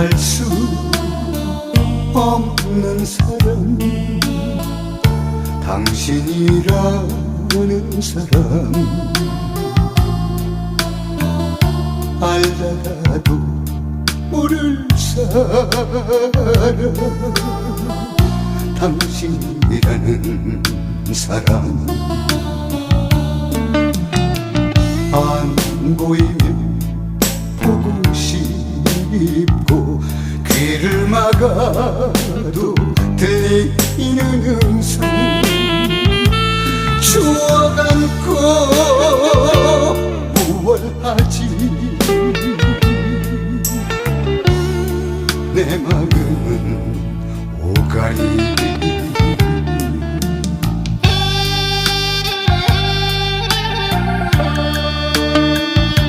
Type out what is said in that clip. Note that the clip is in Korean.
알 수 없는 사람. 당신이라는 사람 알다가도 모를 사람. 당신이라는 사람 안 보이면 보고 싶고 귀를 막아도 들리는 음성. 추억 안고 무얼 하지. 내 마음은